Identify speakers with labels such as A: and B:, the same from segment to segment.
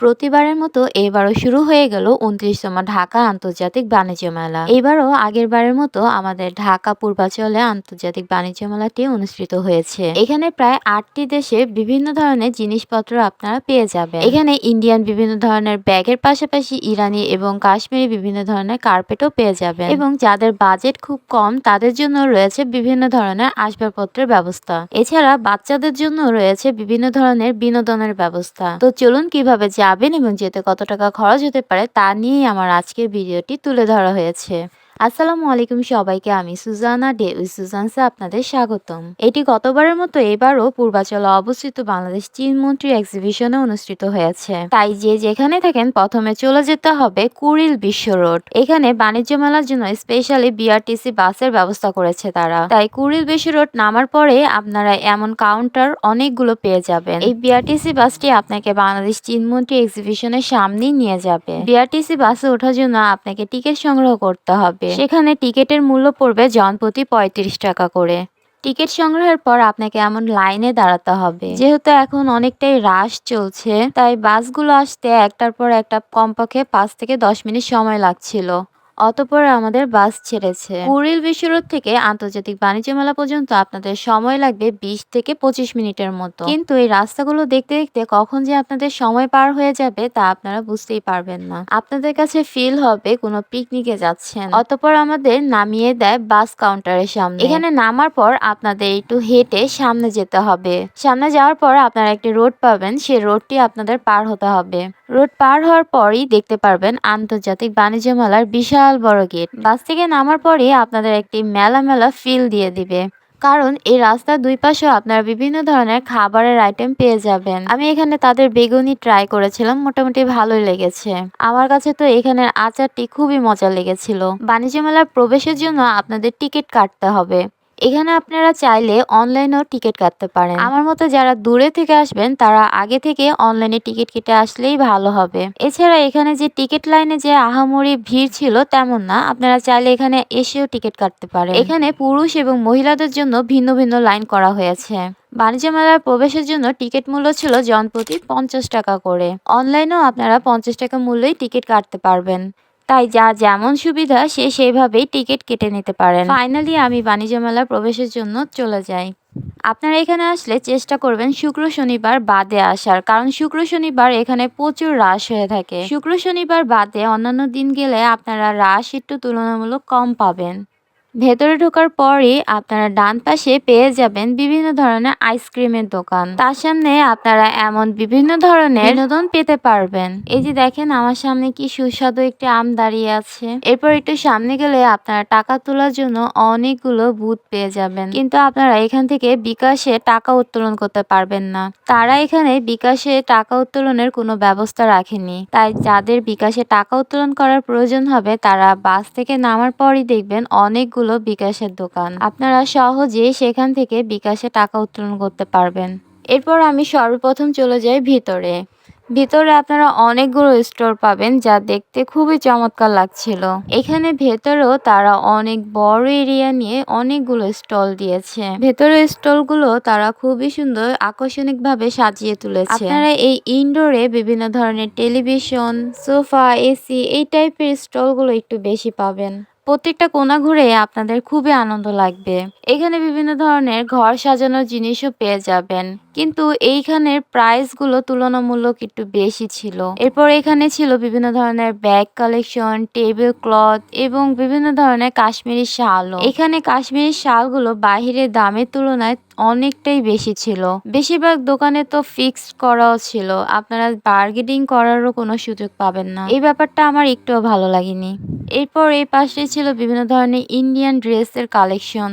A: প্রতিবারের মতো এবারও শুরু হয়ে গেল উনত্রিশতম ঢাকা আন্তর্জাতিক বাণিজ্য মেলা। এবারও আগের বারের মতো আমাদের ঢাকা পূর্বাঞ্চলে আন্তর্জাতিক বাণিজ্য মেলাটি অনুষ্ঠিত হয়েছে। এখানে প্রায় আটটি দেশে বিভিন্ন ধরনের জিনিসপত্র আপনারা পেয়ে যাবেন। এখানে ইন্ডিয়ান বিভিন্ন ধরনের ব্যাগের পাশাপাশি ইরানি এবং কাশ্মীরি বিভিন্ন ধরনের কার্পেটও পেয়ে যাবেন। এবং যাদের বাজেট খুব কম, তাদের জন্য রয়েছে বিভিন্ন ধরনের আসবাবপত্রের ব্যবস্থা। এছাড়া বাচ্চাদের জন্য রয়েছে বিভিন্ন ধরনের বিনোদনের ব্যবস্থা। তো চলুন কীভাবে যাবেন এবং যেতে কত টাকা খরচ হতে পারে তা নিয়েই আমার আজকের ভিডিওটি তুলে ধরা হয়েছে। আসসালামু আলাইকুম সবাইকে, আমি সুজানা ডে উই সুজানসে আপনাদের স্বাগতম। এটি গতবারের মতো এবারও পূর্বাচলে অবস্থিত বাংলাদেশ চীন মন্ত্রী এক্সিবিশনে অনুষ্ঠিত হয়েছে। তাই যে যেখানে থাকেন, প্রথমে চলে যেতে হবে কুড়িল বিশ্ব রোড। এখানে বাণিজ্য মেলার জন্য স্পেশালি বিআরটিসি বাসের ব্যবস্থা করেছে তারা। তাই কুড়িল বিশ্ব রোড নামার পরে আপনারা এমন কাউন্টার অনেকগুলো পেয়ে যাবেন। এই বিআরটিসি বাসটি আপনাকে বাংলাদেশ চীন মন্ত্রী এক্সিবিশনের সামনেই নিয়ে যাবে। বিআরটিসি বাসে ওঠার জন্য আপনাকে টিকিট সংগ্রহ করতে হবে। সেখানে টিকিটের মূল্য পড়বে জনপ্রতি পঁয়ত্রিশ টাকা করে। টিকিট সংগ্রহের পর আপনাকে এমন লাইনে দাঁড়াতে হবে। যেহেতু এখন অনেকটাই রাশ চলছে, তাই বাসগুলো আসতে একটার পর একটা কমপক্ষে পাঁচ থেকে দশ মিনিট সময় লাগছিল। অতপর আমাদের বাস ছেড়েছে। কুড়িল বিশ্ব রোড থেকে আন্তর্জাতিক বাণিজ্য মেলা পর্যন্ত আপনাদের সময় লাগবে বিশ থেকে পঁচিশ মিনিটের মতো। কিন্তু এই রাস্তাগুলো দেখতে দেখতে কখন যে আপনাদের সময় পার হয়ে যাবে তা আপনারা বুঝতেই পারবেন না। আপনাদের কাছে ফিল হবে কোনো পিকনিকে যাচ্ছেন। অতপর আমাদের নামিয়ে দেয় বাস কাউন্টারের সামনে। এখানে নামার পর আপনাদের একটু হেঁটে সামনে যেতে হবে। সামনে যাওয়ার পর আপনারা একটি রোড পাবেন সেই রোডটি আপনাদের পার হতে হবে। রোড পার হওয়ার পরই দেখতে পারবেন আন্তর্জাতিক বাণিজ্য মেলার বিশাল বড় গেট। বাস থেকে নামার পরে আপনাদের একটি মেলা মেলা ফিল দিয়ে দিবে। কারণ এই রাস্তার দুই পাশে আপনারা বিভিন্ন ধরনের খাবারের আইটেম পেয়ে যাবেন। আমি এখানে তাদের বেগুনি ট্রাই করেছিলাম, মোটামুটি ভালোই লেগেছে। আমার কাছে তো এখানের আচারটি খুবই মজা লেগেছিল। বাণিজ্য মেলার প্রবেশের জন্য আপনাদের টিকিট কাটতে হবে। এখানে আপনারা চাইলে অনলাইনেও টিকিট কাটতে পারেন। আমার মতো যারা দূরে থেকে আসবেন, তারা আগে থেকে অনলাইনে টিকিট কেটে আসলেই ভালো হবে। এছাড়া এখানে যে টিকিট লাইনে যে আহামরি ভিড় ছিল তেমন না, আপনারা চাইলে এখানে এসেও টিকিট কাটতে পারেন। এখানে পুরুষ এবং মহিলাদের জন্য ভিন্ন ভিন্ন লাইন করা হয়েছে। বাণিজ্য মেলার প্রবেশের জন্য টিকিট মূল্য ছিল জনপ্রতি পঞ্চাশ টাকা করে। অনলাইনেও আপনারা পঞ্চাশ টাকা মূল্যেই টিকিট কাটতে পারবেন। তাই যা যেমন সুবিধা, সে সেইভাবেই টিকিট কেটে নিতে পারেন। ফাইনালি আমি বাণিজ্য মেলা প্রবেশের জন্য চলে যাই। আপনারা এখানে আসলে চেষ্টা করবেন শুক্র শনিবার বাদে আসার, কারণ শুক্র শনিবার এখানে প্রচুর রাশ হয়ে থাকে। শুক্র শনিবার বাদে অন্যান্য দিন গেলে আপনারা রাশ একটু তুলনামূলক কম পাবেন। ভেতরে ঢোকার পরই আপনারা ডান পাশে পেয়ে যাবেন বিভিন্ন ধরনের আইসক্রিমের দোকান। তার সামনে আপনারা এমন বিভিন্ন ধরনের বিনোদন পেতে পারবেন। এই যে দেখেন, আমার সামনে কি সুস্বাদু একটি আম দাঁড়িয়ে আছে। এরপর একটু সামনে গেলে আপনারা টাকা তোলার জন্য অনেকগুলো বুথ পেয়ে যাবেন। কিন্তু আপনারা এখান থেকে বিকাশে টাকা উত্তোলন করতে পারবেন না। তারা এখানে বিকাশে টাকা উত্তোলনের কোনো ব্যবস্থা রাখেনি। তাই যাদের বিকাশে টাকা উত্তোলন করার প্রয়োজন হবে, তারা বাস থেকে নামার পরই দেখবেন অনেকগুলো বিকাশের দোকান। আপনারা সহজেই সেখান থেকে বিকাশে টাকা উত্তোলন করতে পারবেন। এরপর আমি সর্বপ্রথম চলে যাই ভিতরে। ভিতরে আপনারা অনেকগুলো স্টোর পাবেন যা দেখতে খুবই চমৎকার লাগছিল। এখানে ভেতরেও তারা অনেক বড় এরিয়া নিয়ে অনেকগুলো স্টল দিয়েছে। ভেতরের স্টলগুলো তারা খুবই সুন্দর আকর্ষণিক ভাবে সাজিয়ে তুলেছে। আপনারা এই ইনডোরে বিভিন্ন ধরনের টেলিভিশন, সোফা, এসি এই টাইপের স্টলগুলো একটু বেশি পাবেন। প্রত্যেকটা কোনা ঘুরে আপনাদের খুবই আনন্দ লাগবে। এখানে বিভিন্ন ধরনের ঘর সাজানোর জিনিসও পেয়ে যাবেন। কিন্তু এইখানের প্রাইসগুলো তুলনামূলক একটু বেশি ছিল। এরপর এখানে ছিল বিভিন্ন ধরনের ব্যাগ কালেকশন টেবিল ক্লথ এবং বিভিন্ন ধরনের কাশ্মীরি শালও। এখানে কাশ্মীরি শালগুলো বাহিরের দামের তুলনায় অনেকটাই বেশি ছিল। বেশিরভাগ দোকানে তো ফিক্সড করাও ছিল। আপনারা বার্গেনিং করারও কোনো সুযোগ পাবেন না। এই ব্যাপারটা আমার একটুও ভালো লাগেনি। এরপর এই পাশে ছিল বিভিন্ন ধরনের ইন্ডিয়ান ড্রেসের কালেকশন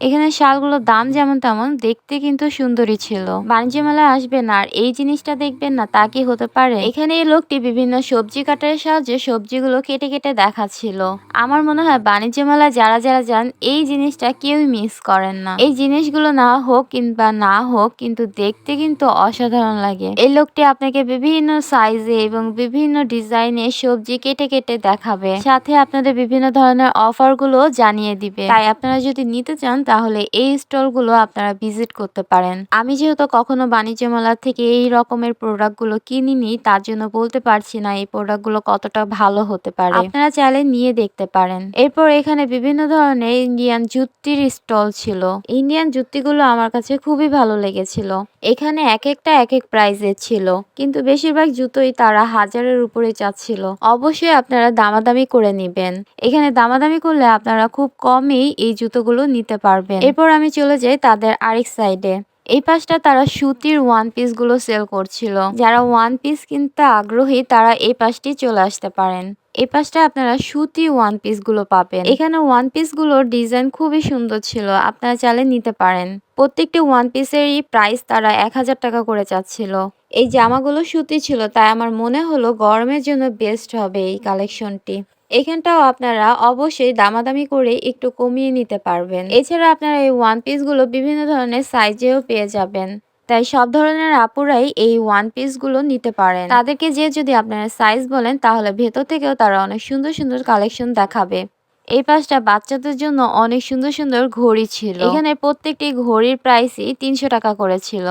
A: এখানে শালগুলোর দাম যেমন তেমন, দেখতে কিন্তু সুন্দরই ছিল। বাণিজ্য মেলায় আসবেন আর এই জিনিসটা দেখবেন না, তা কি হতে পারে? এখানে এই লোকটি বিভিন্ন সবজি কাটারের সাহায্যে সবজিগুলো কেটে কেটে দেখাচ্ছিল। আমার মনে হয় বাণিজ্য মেলায় যারা যারা যান, এই জিনিসটা কেউই মিস করেন না। এই জিনিসগুলো না হোক কিংবা না হোক, কিন্তু দেখতে কিন্তু অসাধারণ লাগে। এই লোকটি আপনাকে বিভিন্ন সাইজে এবং বিভিন্ন ডিজাইনে সবজি কেটে কেটে দেখাবে। সাথে আপনাদের বিভিন্ন ধরনের অফারগুলো জানিয়ে দিবে। তাই আপনারা যদি নিতে চান তাহলে এই স্টলগুলো আপনারা ভিজিট করতে পারেন। আমি যেহেতু কখনো বাণিজ্য মেলা থেকে এই রকমের প্রোডাক্টগুলো কিনিনি, তার জন্য বলতে পারছি না এই প্রোডাক্টগুলো কতটা ভালো হতে পারে। আপনারা চাইলে নিয়ে দেখতে পারেন। এরপর এখানে বিভিন্ন ধরনের ইন্ডিয়ান জুতির স্টল ছিল। ইন্ডিয়ান জুতিগুলো আমার কাছে খুবই ভালো লেগেছিল। এখানে এক একটা, এক এক প্রাইজের ছিল। কিন্তু বেশিরভাগ জুতোই তারা হাজারের উপরে চাচ্ছিল। অবশ্যই আপনারা দামাদামি করে নিবেন। এখানে দামাদামি করলে আপনারা খুব কমই এই জুতোগুলো নিতে পারবেন। এরপর আমি চলে যাই তাদের আরেক সাইডে এই পাশটা তারা সুতির ওয়ান পিসগুলো সেল করছিল। যারা ওয়ান পিস কিনতে আগ্রহী, তারা এই পাশটি চলে আসতে পারেন। এই পাশটা আপনারা সুতি ওয়ান পিসগুলো পাবেন। এখানে ওয়ান পিসগুলোর ডিজাইন খুবই সুন্দর ছিল, আপনারা চাইলে নিতে পারেন। প্রত্যেকটি ওয়ান পিসেরই প্রাইস তারা এক হাজার টাকা করে চাচ্ছিল। এই জামাগুলো সুতি ছিল, তাই আমার মনে হলো গরমের জন্য বেস্ট হবে এই কালেকশনটি এখানটাও আপনারা অবশ্যই দামাদামি করে একটু কমিয়ে নিতে পারবেন। এছাড়া আপনারা এই ওয়ান পিসগুলো বিভিন্ন ধরনের সাইজেও পেয়ে যাবেন। তাই সব ধরনের আপুরাই এই ওয়ান পিসগুলো নিতে পারেন। তাদেরকে যে যদি আপনারা সাইজ বলেন, তাহলে ভেতর থেকেও তারা অনেক সুন্দর সুন্দর কালেকশন দেখাবে। এই পাশটা বাচ্চাদের জন্য অনেক সুন্দর সুন্দর ঘড়ি ছিল। এখানে প্রত্যেকটি ঘড়ির প্রাইসই তিনশো টাকা করেছিল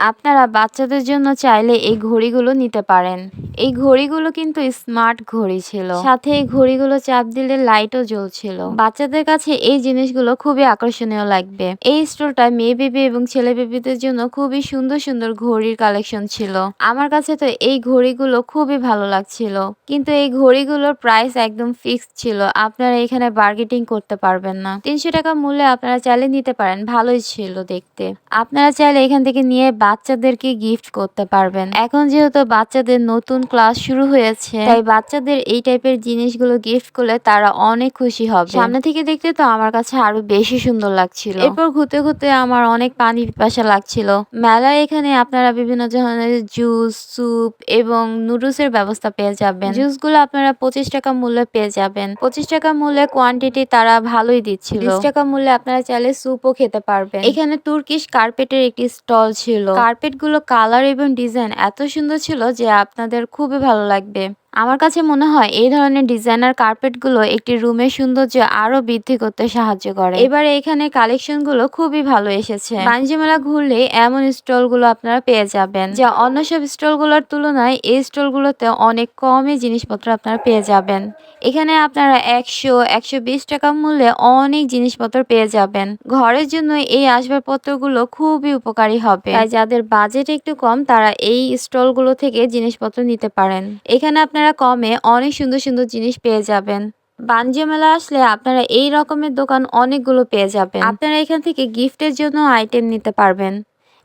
A: আপনারা বাচ্চাদের জন্য চাইলে এই ঘড়িগুলো নিতে পারেন। এই ঘড়িগুলো কিন্তু স্মার্ট ঘড়ি ছিল। সাথে এই ঘড়িগুলো চাপ দিলে লাইটও জ্বলছিল। বাচ্চাদের কাছে এই জিনিসগুলো খুবই আকর্ষণীয় লাগবে। এই স্টোরটায় মেয়ে বেবি এবং ছেলে বেবিদের জন্য খুবই সুন্দর সুন্দর ঘড়ির কালেকশন ছিল। আমার কাছে তো এই ঘড়িগুলো খুবই ভালো লাগছিল। কিন্তু এই ঘড়িগুলোর প্রাইস একদম ফিক্সড ছিল। আপনারা এখানে বার্গেটিং করতে পারবেন না। তিনশো টাকা মূল্যে আপনারা চাইলে নিতে পারেন। ভালোই ছিল দেখতে। আপনারা চাইলে এখান থেকে নিয়ে বাচ্চাদেরকে গিফট করতে পারবেন। এখন যেহেতু বাচ্চাদের নতুন ক্লাস শুরু হয়েছে, তাই বাচ্চাদের এই টাইপের জিনিসগুলো গিফট করলে তারা অনেক খুশি হবে। সামনে থেকে দেখতে তো আমার কাছে আরও বেশি সুন্দর লাগছিল। এরপর ঘুরতে ঘুরতে আমার অনেক পানি পিপাসা লাগছিল। মেলায় এখানে আপনারা বিভিন্ন ধরনের জুস স্যুপ এবং নুডলস এর ব্যবস্থা পেয়ে যাবেন। জুসগুলো আপনারা পঁচিশ টাকা মূল্যে পেয়ে যাবেন। পঁচিশ টাকা মূল্যে কোয়ান্টিটি তারা ভালোই দিচ্ছিল। বিশ টাকা মূল্যে আপনারা চাইলে স্যুপও খেতে পারবেন। এখানে তুর্কিশ কার্পেটের একটি স্টল ছিল। কার্পেটগুলো কালার এবং ডিজাইন এত সুন্দর ছিল যে আপনাদের খুবই ভালো লাগবে। আমার কাছে মনে হয় এই ধরনের ডিজাইনার কার্পেটগুলো একটি রুমের সৌন্দর্য আরও বৃদ্ধি করতে সাহায্য করে। এবারে এখানে কালেকশনগুলো খুবই ভালো এসেছে। বাণিজ্য মেলা ঘুরলে এমন স্টলগুলো আপনারা পেয়ে যাবেন। যা অন্য সব স্টলগুলোর তুলনায় এই স্টল গুলোতে অনেক কমে জিনিসপত্র আপনারা পেয়ে যাবেন। এখানে আপনারা একশো একশো বিশ টাকা মূল্যে অনেক জিনিসপত্র পেয়ে যাবেন। ঘরের জন্য এই আসবাবপত্রগুলো খুবই উপকারী হবে। তাই যাদের বাজেট একটু কম, তারা এই স্টলগুলো থেকে জিনিসপত্র নিতে পারেন। এখানে আপনারা কমে অনেক সুন্দর সুন্দর জিনিস পেয়ে যাবেন। বাণিজ্য মেলা আসলে আপনারা এই রকমের দোকান অনেকগুলো পেয়ে যাবেন। আপনারা এখান থেকে গিফটের জন্য আইটেম নিতে পারবেন।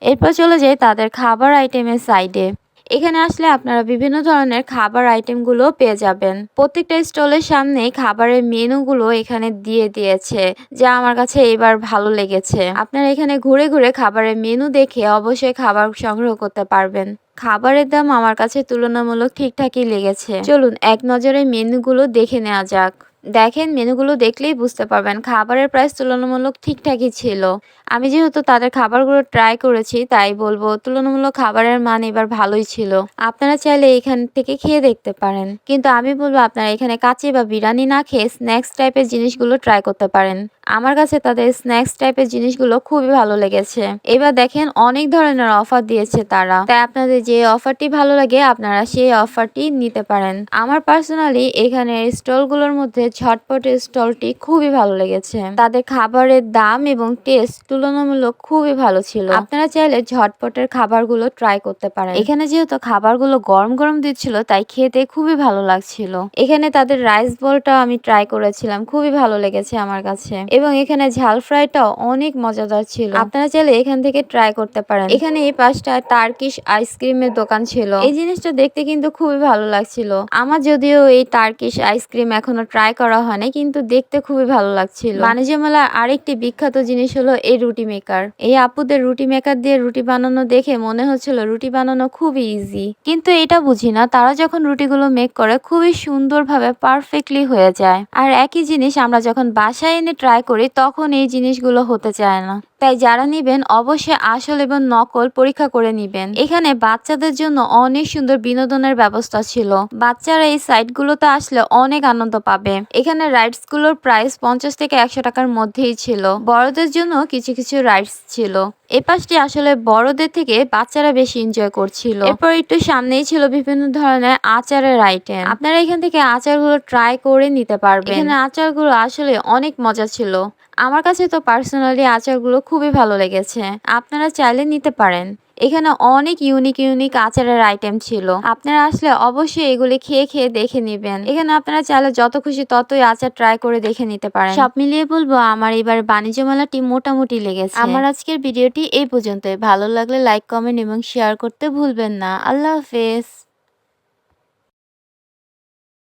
A: এরপর চলে যায় তাদের খাবার আইটেমের সাইডে এখানে আসলে আপনারা বিভিন্ন ধরনের খাবার আইটেমগুলো পেয়ে যাবেন। প্রত্যেকটা স্টলের সামনে খাবারের মেনুগুলো এখানে দিয়ে দিয়েছে, যা আমার কাছে এবার ভালো লেগেছে। আপনারা এখানে ঘুরে ঘুরে খাবারের মেনু দেখে অবশ্যই খাবার সংগ্রহ করতে পারবেন। খাবারের দাম আমার কাছে তুলনামূলক ঠিকঠাকই লেগেছে। চলুন এক নজরে মেনুগুলো দেখে নেওয়া যাক। দেখেন মেনুগুলো দেখলেই বুঝতে পারবেন খাবারের প্রাইস তুলনামূলক ঠিকঠাকই ছিল। আমি যেহেতু তাদের খাবারগুলো ট্রাই করেছি, তাই বলব তুলনামূলক খাবারের মান এবার ভালোই ছিল। আপনারা চাইলে এখান থেকে খেয়ে দেখতে পারেন। কিন্তু আমি বলব আপনারা এখানে কাচি বা বিরিয়ানি না খেয়ে স্ন্যাক্স টাইপের জিনিসগুলো ট্রাই করতে পারেন। আমার কাছে তাদের স্ন্যাক্স টাইপের জিনিসগুলো খুবই ভালো লেগেছে। এবার দেখেন অনেক ধরনের অফার দিয়েছে তারা। তাই আপনাদের যে অফারটি ভালো লাগে আপনারা সেই অফারটি নিতে পারেন। আমার পার্সোনালি এখানে স্টলগুলোর মধ্যে ঝটপটের স্টলটি খুবই ভালো লেগেছে। তাদের খাবারের দাম এবং টেস্ট তুলনামূলক খুবই ভালো ছিল। আপনারা চাইলে ঝটপটের খাবারগুলো ট্রাই করতে পারেন। এখানে যেহেতু খাবারগুলো গরম গরম দিচ্ছিল, তাই খেতে খুবই ভালো লাগছিল। এখানে তাদের রাইস বলটা আমি ট্রাই করেছিলাম, খুবই ভালো লেগেছে আমার কাছে। এবং এখানে ঝাল ফ্রাইটাও অনেক মজাদার ছিল। আপনারা চাইলে এখান থেকে ট্রাই করতে পারেন। এখানে এই পাশটা টার্কিশ আইসক্রিমের দোকান ছিল। এই জিনিসটা দেখতে কিন্তু খুবই ভালো লাগছিল। আমার যদিও এই টার্কিশ আইসক্রিম এখনও ট্রাই করা হয়নি কিন্তু দেখতে খুবই ভালো লাগছিল। বাণিজ্য মেলার আরেকটি বিখ্যাত জিনিস হলো এই রুটি মেকার। এই আপুদের রুটি মেকার দিয়ে রুটি বানানো দেখে মনে হচ্ছিল রুটি বানানো খুবই ইজি কিন্তু এটা বুঝি না, তারা যখন রুটিগুলো মেক করে, খুবই সুন্দরভাবে পারফেক্টলি হয়ে যায়। আর একই জিনিস আমরা যখন বাসায় এনে ট্রাই করি, তখন এই জিনিসগুলো হতে চায় না। তাই যারা নিবেন অবশ্যই আসল এবং নকল পরীক্ষা করে নিবেন। এখানে বাচ্চাদের জন্য অনেক সুন্দর বিনোদনের ব্যবস্থা ছিল। বাচ্চারা এই সাইটগুলোতে আসলে অনেক আনন্দ পাবে। এখানে রাইডসগুলোর প্রাইস পঞ্চাশ থেকে একশো টাকার মধ্যেই ছিল। বড়দের জন্য কিছু কিছু রাইডস ছিল। এই পাশটি আসলে বড়দের থেকে বাচ্চারা বেশি এনজয় করছিল। এরপর একটু সামনেই ছিল বিভিন্ন ধরনের আচারের আইটেম আপনারা এখান থেকে আচারগুলো ট্রাই করে নিতে পারবেন। এখানে আচারগুলো আসলে অনেক মজা ছিল। আমার কাছে তো পার্সোনালি আচারগুলো খুবই ভালো লেগেছে। আপনারা চাইলে নিতে পারেন। এখানে অনেক ইউনিক ইউনিক আচারের আইটেম ছিল। আপনারা আসলে অবশ্যই এগুলি খেয়ে খেয়ে দেখে নেবেন। এখানে আপনারা চাইলে যত খুশি ততই আচার ট্রাই করে দেখে নিতে পারেন। সব মিলিয়ে বলব, আমার এবার বাণিজ্য মেলাটি মোটামুটি লেগেছে। আমার আজকের ভিডিওটি এই পর্যন্তই। ভালো লাগলে লাইক কমেন্ট এবং শেয়ার করতে ভুলবেন না। আল্লাহ হাফেজ।